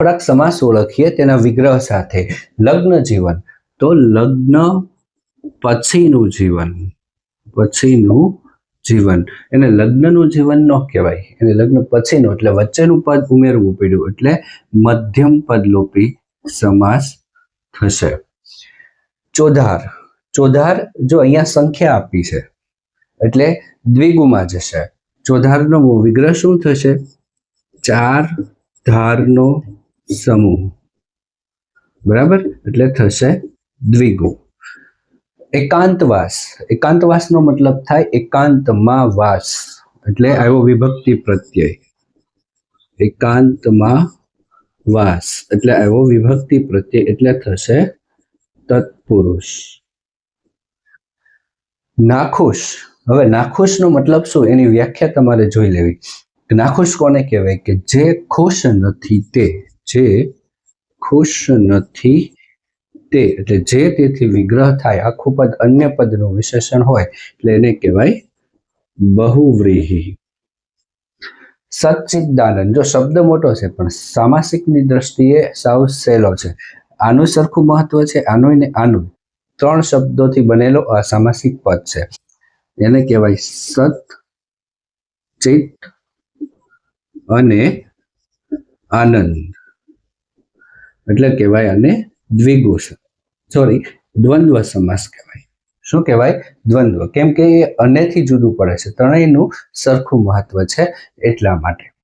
થોડાક સમાસ ઓળખીએ તેના વિગ્રહ સાથે. લગ્ન જીવન. તો લગ્ન પછીનું જીવન. પછીનું જીવન. એને લગ્નનું જીવન ન કહેવાય. એને લગ્ન પછીનું એટલે વચ્ચેનું પદ ઉમેરવું પડ્યું એટલે મધ્યમ પદલોપી સમાસ થશે. ચોધાર. ચોધાર જો અહીંયા સંખ્યા આપી છે, એટલે દ્વિગુમાં જશે. ચોધારનો વિગ્રહ શું થશે? ચાર ધારનો સમૂહ. બરાબર? એટલે થશે દ્વિગુ. એકાંતવાસ. એકાંતવાસનો મતલબ થાય એકાંતમાં વાસ એટલે આવ્યો વિભક્તિ પ્રત્યય. એકાંતમાં વાસ એટલે આવ્યો વિભક્તિ પ્રત્યય. એટલે થશે તત્પુરુષ. નાખુશ. હવે નાખુશનો મતલબ શું? એની વ્યાખ્યા તમારે જોઈ લેવી. નાખુશ કોને કહેવાય? કે જે ખુશ નથી તે. જે ખુશ નથી તે, એટલે જે તેથી વિગ્રહ થાય, આખું પદ અન્ય પદનું વિશેષણ હોય, એટલે એને કહેવાય બહુવ્રીહી. સચ્ચિદાનંદ, જો શબ્દ મોટો છે, પણ સામાસિકની દ્રષ્ટિએ સાવ સહેલો છે. આનું સરખું મહત્વ છે, આનું ને આનું. ત્રણ શબ્દોથી બનેલો આ સામાસિક પદ છે. એને કહેવાય સત, ચિત્ત અને આનંદ. એટલે કહેવાય આને દ્વિગુ સોરી દ્વંદ્વ સમાસ કહેવાય. શું કહેવાય? દ્વંદ્વ. કેમ કે એ અનેથી જુદું પડે છે. ત્રણેયનું સરખું મહત્વ છે એટલા માટે.